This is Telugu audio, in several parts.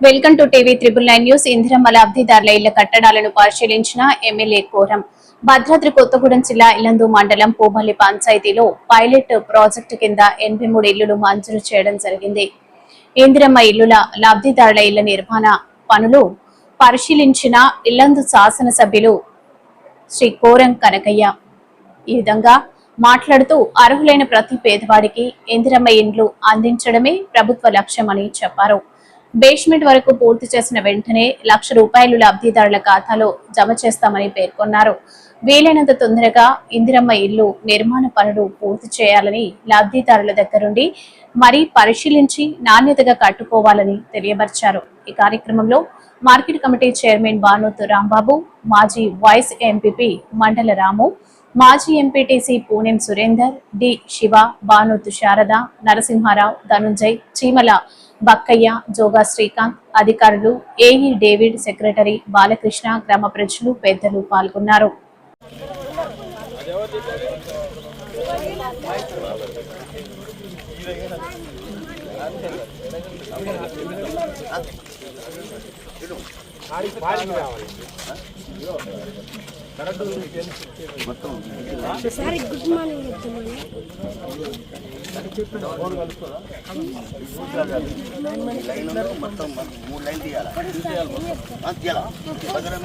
Welcome to TV triple nine news. Indiramma లబ్ధిదారుల ఇళ్ళ కట్టడాలను పరిశీలించిన ఎమ్మెల్యే కోరం. భద్రాద్రి కొత్తగూడెం జిల్లా ఇలందు మండలం పూమల్లి పంచాయతీలో పైలట్ ప్రాజెక్టు కింద ఎనభై మూడు ఇళ్ళు మంజూరు చేయడం జరిగింది. ఇందిరమ్మ ఇల్లుల లబ్ధిదారుల ఇళ్ళ నిర్మాణ పనులు పరిశీలించిన ఇల్లందు శాసనసభ్యులు శ్రీ కోరం కనకయ్య. ఈ విధంగా మాట్లాడుతూ అర్హులైన ప్రతి పేదవాడికి ఇందిరమ్మ ఇండ్లు అందించడమే ప్రభుత్వ లక్ష్యమని చెప్పారు. బేస్మెంట్ వరకు పూర్తి చేసిన వెంటనే లక్ష రూపాయలు లబ్ధిదారుల ఖాతాలో జమ చేస్తామని పేర్కొన్నారు. వీలైనంత తొందరగా ఇందిరమ్మ ఇల్లు నిర్మాణ పనులు పూర్తి చేయాలని లబ్ధిదారుల దగ్గరుండి మరీ పరిశీలించి నాణ్యతగా కట్టుకోవాలని తెలియపరిచారు. ఈ కార్యక్రమంలో market committee chairman Banothu Rambabu మాజీ వైస్ ఎంపీపీ మండల రాము మాజీ ఎంపీటీసీ పూనెం సురేందర్ డి శివ భానుత్ శారద నరసింహారావు ధనుంజయ్ చీమల బక్కయ్య జోగా శ్రీకాంత్ అధికారులు ఏఈ డేవిడ్ సెక్రటరీ బాలకృష్ణ గ్రామ ప్రజలు పెద్దలు పాల్గొన్నారు. సారీ గుడ్ మార్నింగ్ మొత్తం మూడు లైన్ తీయాలి ఆ, తీయాలా పగరం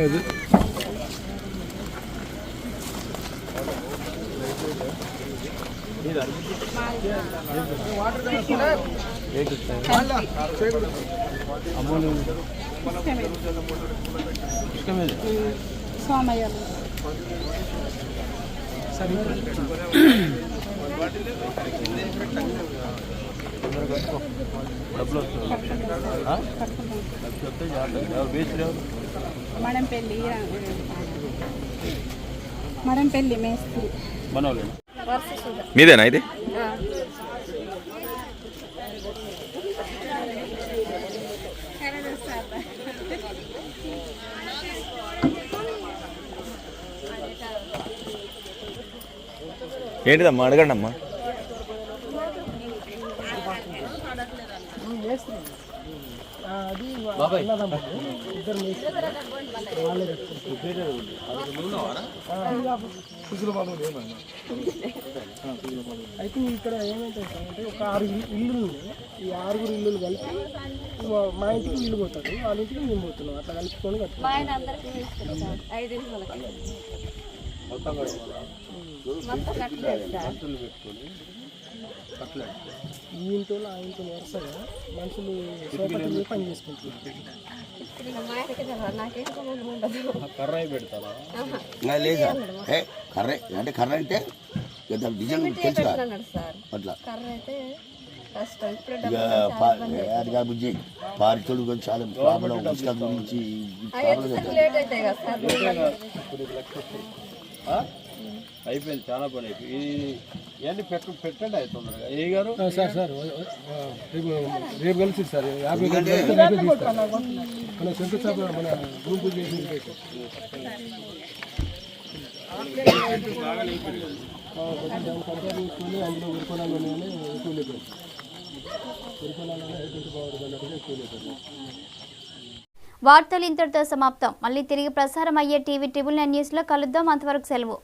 ఇది సోమయ్య డబ్బులు వస్తుంది బేసిడ్ ఎవరు? మడంపల్లి మడంపల్లి మేస్త్రి. మీదేనా ఇది? ఏంటిదమ్మా? అడగండి అమ్మా అయితే ఇక్కడ ఏమైతే అంటే ఒక ఆరు ఇల్లు- ఇల్లులు ఉన్నాయి. ఈ ఆరుగురు ఇల్లులు కలిపి మా- ఇంటికి ఇల్లు పోతాడు వాళ్ళ ఇంటికి మేము పోతున్నాం. అట్లా కలుపుకొని కట్టుకుంటాం. మొత్తం కట్టలేదు సార్ ఈ ఇంట్లో ఆ ఇంట్లో వరుసగా మనుషులు పని చేసుకుంటున్నారు. ఉండదు ఇంకా లేదా? ఏ కర్ర అంటే కర్ర అంటే పెద్ద డిజైన్ తెలుసు? అట్లా. కర్ర అయితే ఇక బుజ్జి. పారితోడు కొంచెం చాలా ప్రాబ్లం. ఇసుక గురించి ప్రాబ్లం అయిపోయింది చాలా పని అయిపోయింది ఇవన్నీ పెట్టు పెట్టండి తొందరగా. ఏ గారు? సార్ సార్ రేపు రేపు కలిసి సార్ యాభై మన శంకుస్థాపన మన గ్రూప్ చేసి అందులో బాగుంటుంది వార్తలు ఇంతటితో సమాప్తం. మళ్ళీ తిరిగి ప్రసారం అయ్యే టీవీ ట్రిబుల్ నైన్ న్యూస్లో కలుద్దాం. అంతవరకు సెలవు.